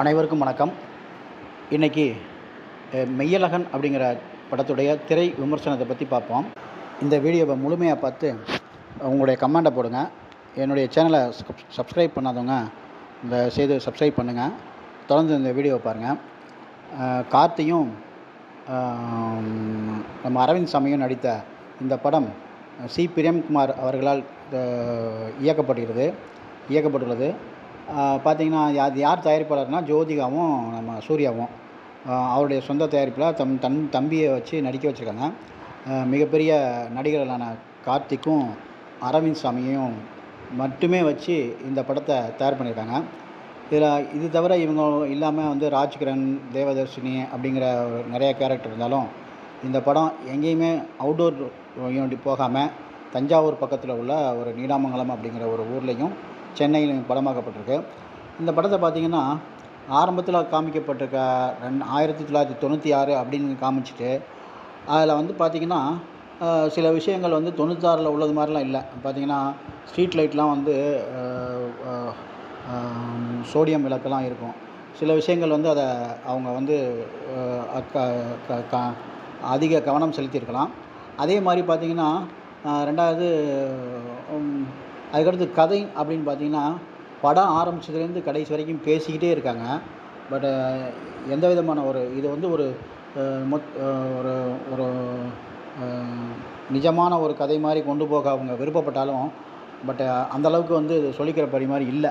அனைவருக்கும் வணக்கம். இன்றைக்கி மெய்யழகன் அப்படிங்கிற படத்துடைய திரை விமர்சனத்தை பற்றி பார்ப்போம். இந்த வீடியோவை முழுமையாக பார்த்து உங்களுடைய கமெண்டை போடுங்க. என்னுடைய சேனலை சப்ஸ்கிரைப் பண்ணாதவங்க இந்த செய்து சப்ஸ்கிரைப் பண்ணுங்கள் தொடர்ந்து இந்த வீடியோவை பாருங்கள் கார்த்தியும் நம்ம அரவிந்த் சாமியும் நடித்த இந்த படம் சி. பிரேம்குமார் அவர்களால் இயக்கப்படுகிறது இயக்கப்பட்டுள்ளது. பார்த்தீங்கன்னா அது யார் தயாரிப்பாளர்னா ஜோதிகாவும் நம்ம சூர்யாவும். அவருடைய சொந்த தயாரிப்பில் தம் தன் தம்பியை வச்சு நடிக்க வச்சுருக்காங்க. மிகப்பெரிய நடிகர்களான கார்த்திக்கும் அரவிந்த் சாமியும் மட்டுமே வச்சு இந்த படத்தை தயார் பண்ணியிருக்காங்க. இதில் இது தவிர இவங்க இல்லாமல் வந்து ராஜ்கிரண் தேவதர்ஷினி அப்படிங்கிற ஒரு நிறைய கேரக்டர் இருந்தாலும் இந்த படம் எங்கேயுமே அவுட்டோர் யூனிட் போகாமல் தஞ்சாவூர் பக்கத்தில் உள்ள ஒரு நீடாமங்கலம் அப்படிங்கிற ஒரு ஊர்லேயும் சென்னையில் படமாக்கப்பட்டிருக்கு. இந்த படத்தை பார்த்திங்கன்னா ஆரம்பத்தில் காமிக்கப்பட்டிருக்க ரெண்டு ஆயிரத்தி தொள்ளாயிரத்தி தொண்ணூற்றி ஆறு அப்படின்னு காமிச்சிட்டு அதில் வந்து பார்த்திங்கன்னா சில விஷயங்கள் வந்து தொண்ணூத்தாறில் உள்ளது மாதிரிலாம் இல்லை. பார்த்திங்கன்னா ஸ்ட்ரீட் லைட்லாம் வந்து சோடியம் விளக்கெல்லாம் இருக்கும். சில விஷயங்கள் வந்து அதை அவங்க வந்து க- அதிக கவனம் செலுத்தியிருக்கலாம். அதே மாதிரி பார்த்திங்கன்னா ரெண்டாவது அதுக்கடுத்து கதை அப்படின்னு பார்த்தீங்கன்னா படம் ஆரம்பிச்சதுலேருந்து கடைசி வரைக்கும் பேசிக்கிட்டே இருக்காங்க. பட்டு எந்த விதமான ஒரு இது வந்து ஒரு மொத் ஒரு ஒரு நிஜமான ஒரு கதை மாதிரி கொண்டு போக அவங்க விருப்பப்பட்டாலும் பட் அந்தளவுக்கு வந்து இது சொல்லிக்கிற படி மாதிரி இல்லை.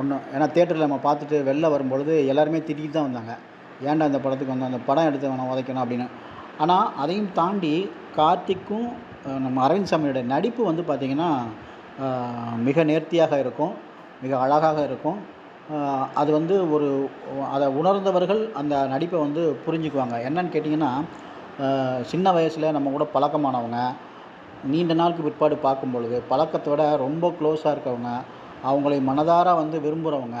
ஒன்றும் ஏன்னா தேட்டரில் நம்ம பார்த்துட்டு வெளில வரும்பொழுது எல்லாருமே திட்டிகிட்டு தான் வந்தாங்க. ஏன்டா இந்த படத்துக்கு வந்து அந்த படம் எடுத்து வேணாம் உதைக்கணும் அப்படின்னு. ஆனால் அதையும் தாண்டி கார்த்திக்கும் நம்ம அரவிந்த் சாமியோட நடிப்பு வந்து பார்த்திங்கன்னா மிக நேர்த்தியாக இருக்கும் மிக அழகாக இருக்கும். அது வந்து ஒரு அதை உணர்ந்தவர்கள் அந்த நடிப்பை வந்து புரிஞ்சுக்குவாங்க. என்னன்னு கேட்டிங்கன்னா சின்ன வயசில் நம்ம கூட பழக்கமானவங்க நீண்ட நாளுக்கு பிற்பாடு பார்க்கும் பொழுது பழக்கத்தோட ரொம்ப க்ளோஸாக இருக்கவங்க அவங்களை மனதார வந்து விரும்புகிறவங்க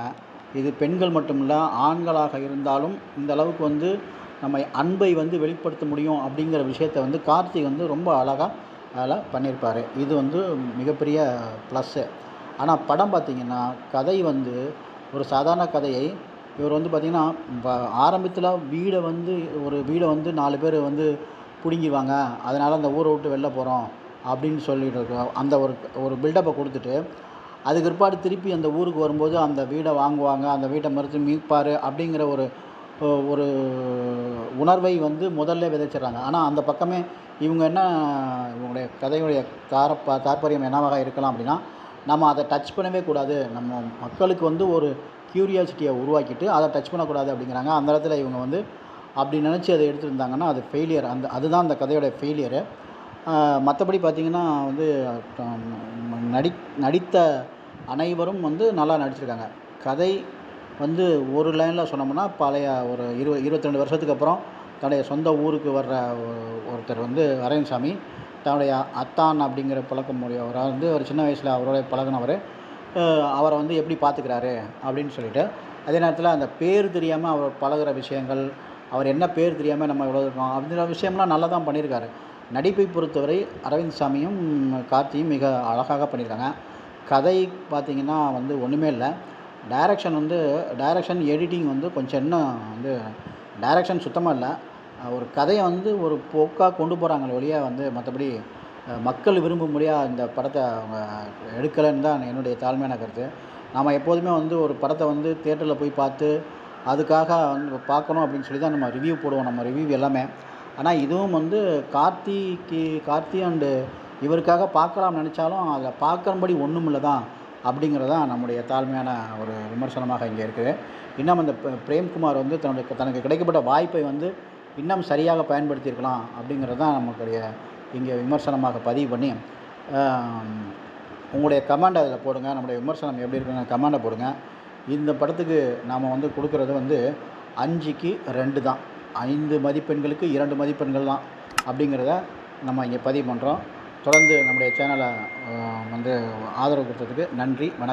இது பெண்கள் மட்டுமில்ல ஆண்களாக இருந்தாலும் இந்த அளவுக்கு வந்து நம்ம அன்பை வந்து வெளிப்படுத்த முடியும் அப்படிங்கிற விஷயத்தை வந்து கார்த்திக் வந்து ரொம்ப அழகாக அதில் பண்ணியிருப்பார். இது வந்து மிகப்பெரிய ப்ளஸ்ஸு ஆனால் படம் பார்த்திங்கன்னா கதை வந்து ஒரு சாதாரண கதையை இவர் வந்து பார்த்திங்கன்னா ஆரம்பத்தில் வீடை வந்து ஒரு வீடை வந்து நாலு பேர் வந்து பிடுங்கிவாங்க அதனால் அந்த ஊரை விட்டு வெளில போகிறோம் அப்படின்னு சொல்லிட்டு இருக்க அந்த ஒரு ஒரு பில்டப்பை கொடுத்துட்டு அதுக்கு பிற்பாடு திருப்பி அந்த ஊருக்கு வரும்போது அந்த வீடை வாங்குவாங்க. அந்த வீட்டை மறுத்து மீட்பார் அப்படிங்கிற ஒரு ஒரு உணர்வை வந்து முதல்ல விதைச்சிடுறாங்க. ஆனால் அந்த பக்கமே இவங்க என்ன இவங்களுடைய கதையுடைய தாரப்ப தாற்பயம் என்னவாக இருக்கலாம் அப்படின்னா நம்ம அதை டச் பண்ணவே கூடாது. நம்ம மக்களுக்கு வந்து ஒரு க்யூரியாசிட்டியை உருவாக்கிட்டு அதை டச் பண்ணக்கூடாது அப்படிங்கிறாங்க. அந்த இடத்துல இவங்க வந்து அப்படி நினச்சி அதை எடுத்துருந்தாங்கன்னா அது ஃபெயிலியர் அந்த அதுதான் அந்த கதையோட ஃபெயிலியரு மற்றபடி பார்த்திங்கன்னா வந்து நடி நடித்த அனைவரும் வந்து நல்லா நடிச்சிருக்காங்க. கதை வந்து ஒரு லைனில் சொன்னோம்னா பழைய ஒரு இரு இருபத்தி ரெண்டு வருஷத்துக்கு அப்புறம் தன்னுடைய சொந்த ஊருக்கு வர்ற ஒருத்தர் வந்து அரவிந்த்சாமி தன்னுடைய அத்தான் அப்படிங்கிற பழக்கம் உடையவராக வந்து ஒரு சின்ன வயசில் அவரோட பழகினவர். அவரை வந்து எப்படி பார்த்துக்கிறாரு அப்படின்னு சொல்லிட்டு அதே நேரத்தில் அந்த பேர் தெரியாமல் அவர் பழகுற விஷயங்கள் அவர் என்ன பேர் தெரியாமல் நம்ம இவ்வளோ இருக்கோம் அப்படிங்கிற விஷயம்லாம் நல்லா தான் பண்ணியிருக்காரு நடிப்பை பொறுத்தவரை அரவிந்த் சாமியும் கார்த்தியும் மிக அழகாக பண்ணியிருக்காங்க கதை பார்த்திங்கன்னா வந்து ஒன்றுமே இல்லை. டைரக்ஷன் வந்து டைரக்ஷன் எடிட்டிங் வந்து கொஞ்சம் இன்னும் வந்து டைரக்ஷன் சுத்தமாக இல்லை. ஒரு கதையை வந்து ஒரு போக்காக கொண்டு போகிறாங்களே ஒழிய வந்து மற்றபடி மக்கள் மக்கள் விரும்பும்படியாக இந்த படத்தை அவங்க எடுக்கலைன்னு தான் என்னுடைய தாழ்மையான கருத்து. நாம் எப்போதுமே வந்து ஒரு படத்தை வந்து தேட்டரில் போய் பார்த்து அதுக்காக வந்து பார்க்கணும் அப்படின்னு சொல்லி தான் நம்ம ரிவ்யூ போடுவோம். நம்ம ரிவ்யூ எல்லாமே. ஆனால் இதுவும் வந்து கார்த்திக்கு கார்த்தி அண்டு இவருக்காக பார்க்கலாம்னு நினச்சாலும் அதை பார்க்குறபடி ஒன்றும் இல்லை தான். அப்படிங்கிறது தான் நம்முடைய தாழ்மையான ஒரு விமர்சனமாக இங்கே இருக்குது. இன்னும் அந்த பிரேம்குமார் வந்து தன்னுடைய தனக்கு கிடைக்கப்பட்ட வாய்ப்பை வந்து இன்னும் சரியாக பயன்படுத்தியிருக்கலாம் அப்படிங்கிறது தான் இங்கே விமர்சனமாக பதிவு பண்ணி உங்களுடைய கமெண்ட் அதில் போடுங்க. நம்முடைய விமர்சனம் எப்படி இருக்குன்னு கமெண்டை போடுங்க. இந்த படத்துக்கு நாம் வந்து கொடுக்குறது வந்து அஞ்சுக்கு ரெண்டு தான். ஐந்து மதிப்பெண்களுக்கு இரண்டு மதிப்பெண்கள் தான் அப்படிங்கிறத நம்ம இங்கே பதிவு பண்ணுறோம் தொடர்ந்து நம்முடைய சேனலை வந்து ஆதரவு கொடுத்ததுக்கு நன்றி வணக்கம்.